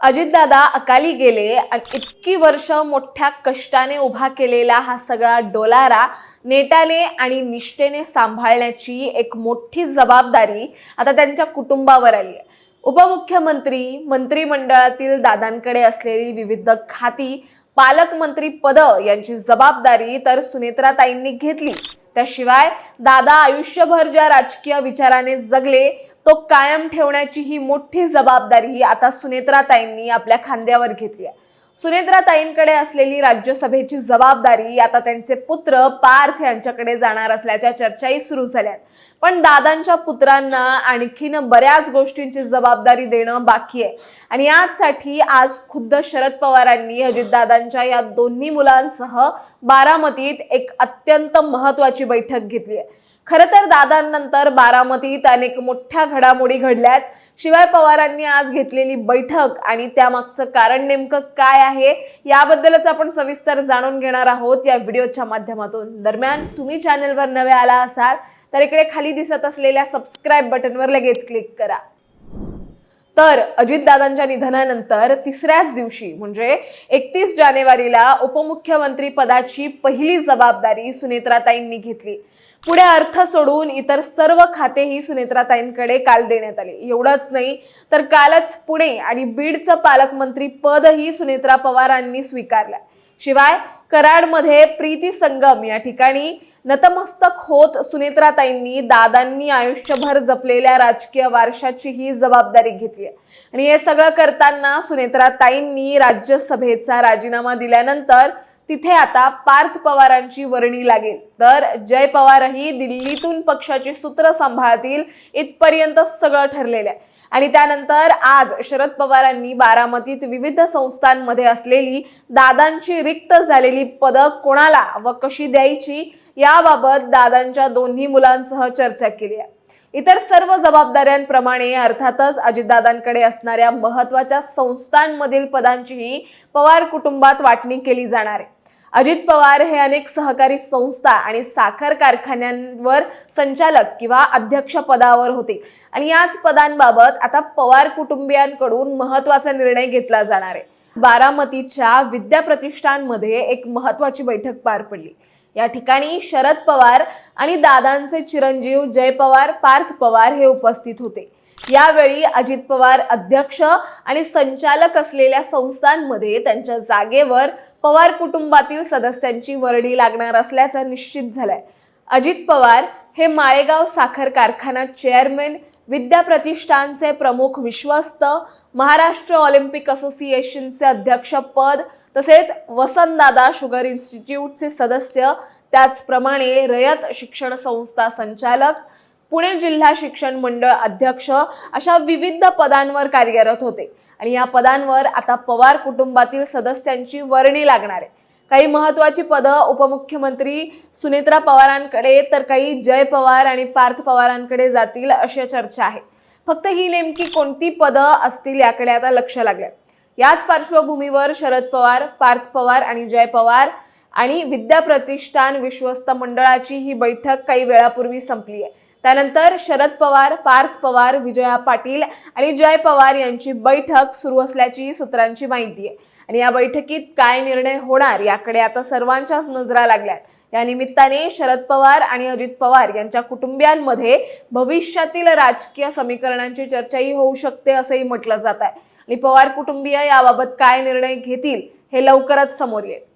अजितदादा अकाली गेले आणि इतकी वर्ष मोठ्या कष्टाने उभा केलेला हा सगळा डोलारा नेटाने आणि निष्ठेने सांभाळण्याची एक मोठी जबाबदारी आता त्यांच्या कुटुंबावर आली आहे. उपमुख्यमंत्री मंत्रिमंडळातील दादांकडे असलेली विविध खाती पालकमंत्री पद यांची जबाबदारी तर सुनेत्राताईंनी घेतली. त्याशिवाय दादा आयुष्यभर ज्या राजकीय विचाराने जगले तो कायम ठेवण्याची ही मोठी जबाबदारी आता सुनेत्राताईंनी आपल्या खांद्यावर घेतली आहे. सुनेत्राताईंकडे असलेली राज्यसभेची जबाबदारी आता त्यांचे पुत्र पार्थ यांच्याकडे जाणार असल्याच्या चर्चाही सुरू झाल्यात. पण दादांच्या पुत्रांना आणखीन बऱ्याच गोष्टींची जबाबदारी देणं बाकी आहे. आणि याचसाठी आज खुद्द शरद पवारांनी अजितदादांच्या या दोन्ही मुलांसह बारामतीत एक अत्यंत महत्वाची बैठक घेतली आहे. खरं तर दादांनंतर बारामतीत अनेक मोठ्या घडामोडी घडल्यात. शिवाय पवारांनी आज घेतलेली बैठक आणि त्यामागचं कारण नेमकं काय आहे याबद्दलच आपण सविस्तर जाणून घेणार आहोत या व्हिडिओच्या माध्यमातून. दरम्यान तुम्ही चॅनलवर नवे आला असाल तर इकडे खाली दिसत असलेल्या सबस्क्राईब बटनवर लगेच क्लिक करा. तर अजितदादांच्या निधनानंतर तिसऱ्याच दिवशी म्हणजे एकतीस जानेवारीला उपमुख्यमंत्री पदाची पहिली जबाबदारी सुनेत्राताईंनी घेतली. पुढे अर्थ सोडून इतर सर्व खातेही सुनेत्राताईंकडे काल देण्यात आले. एवढंच नाही तर कालच पुणे आणि बीडचं पालकमंत्री पदही सुनेत्रा पवारांनी स्वीकारलं. शिवाय कराडमध्ये प्रीती संगम या ठिकाणी नतमस्तक होत सुनेत्राताईंनी दादांनी आयुष्यभर जपलेल्या राजकीय वारशाची ही जबाबदारी घेतली आहे. आणि हे सगळं करताना सुनेत्राताईंनी राज्यसभेचा राजीनामा दिल्यानंतर तिथे आता पार्थ पवारांची वर्णी लागेल. तर जय पवारही दिल्लीतून पक्षाची सूत्र सांभाळतील इथपर्यंत सगळं ठरलेलं आहे. आणि त्यानंतर आज शरद पवारांनी बारामतीत विविध संस्थांमध्ये असलेली दादांची रिक्त झालेली पदं कोणाला व कशी द्यायची याबाबत दादांच्या दोन्ही मुलांसह चर्चा केली आहे. इतर सर्व जबाबदाऱ्यांप्रमाणे अर्थातच अजितदादांकडे असणाऱ्या महत्त्वाच्या संस्थांमधील पदांचीही पवार कुटुंबात वाटणी केली जाणार आहे. अजित पवार हे अनेक सहकारी संस्था आणि साखर कारखान्यांवर संचालक किंवा अध्यक्ष पदावर होते. आणि याच पदांबाबत आता पवार कुटुंबियांकडून महत्त्वाचा निर्णय घेतला जाणार आहे. बारामतीच्या विद्या प्रतिष्ठानमध्ये एक महत्वाची बैठक पार पडली. या ठिकाणी शरद पवार आणि दादांचे चिरंजीव जय पवार पार्थ पवार हे उपस्थित होते. यावेळी अजित पवार अध्यक्ष आणि संचालक असलेल्या संस्थांमध्ये त्यांच्या जागेवर पवार कुटुंबातील सदस्यांची वर्णी लागणार असल्याचं निश्चित झालंय. अजित पवार हे माळेगाव साखर कारखाना चेअरमॅन विद्या प्रतिष्ठानचे प्रमुख विश्वस्त महाराष्ट्र ऑलिम्पिक असोसिएशनचे अध्यक्षपद तसेच वसंतदादा शुगर इन्स्टिट्यूटचे सदस्य त्याचप्रमाणे रयत शिक्षण संस्था संचालक पुणे जिल्हा शिक्षण मंडळ अध्यक्ष अशा विविध पदांवर कार्यरत होते. आणि या पदांवर आता पवार कुटुंबातील सदस्यांची वर्णी लागणार आहे. काही महत्वाची पदं उपमुख्यमंत्री सुनेत्रा पवारांकडे तर काही जय पवार आणि पार्थ पवारांकडे जातील अशा चर्चा आहे. फक्त ही नेमकी कोणती पदं असतील याकडे आता लक्ष लागलं याच पार्श्वभूमीवर शरद पवार पार्थ पवार आणि जय पवार आणि विद्या प्रतिष्ठान विश्वस्त मंडळाची ही बैठक काही वेळापूर्वी संपली आहे. त्यानंतर शरद पवार पार्थ पवार विजया पाटील आणि जय पवार यांची बैठक सुरू असल्याची सूत्रांची माहिती आहे. आणि या बैठकीत काय निर्णय होणार याकडे आता सर्वांच्याच नजरा लागल्यात. या निमित्ताने शरद पवार आणि अजित पवार यांच्या कुटुंबियांमध्ये भविष्यातील राजकीय समीकरणांची चर्चाही होऊ शकते असंही म्हटलं जात आहे. आणि पवार कुटुंबीय याबाबत काय निर्णय घेतील हे लवकरच समोर येईल.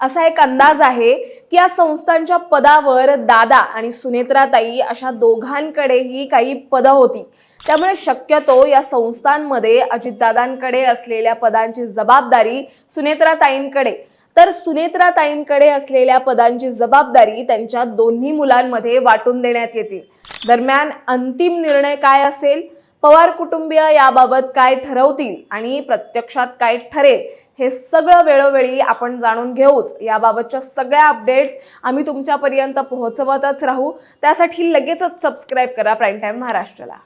असा एक अंदाज आहे की या संस्थांच्या पदावर दादा आणि सुनेत्राताई अशा दोघांकडेही काही पदं होती. त्यामुळे शक्यतो या संस्थांमध्ये अजितदादांकडे असलेल्या पदांची जबाबदारी सुनेत्राताईंकडे. तर सुनेत्राताईंकडे असलेल्या पदांची जबाबदारी त्यांच्या दोन्ही मुलांमध्ये वाटून देण्यात येते. दरम्यान अंतिम निर्णय काय असेल? पवार कुटुंबीय याबाबत काय ठरवतील? आणि प्रत्यक्षात काय ठरेल? हे सगळं वेळोवेळी आपण जाणून घेऊच याबाबतच्या सगळ्या अपडेट्स आम्ही तुमच्यापर्यंत पोहोचवतच राहू. त्यासाठी लगेचच सबस्क्राईब करा प्राईम टाईम महाराष्ट्राला.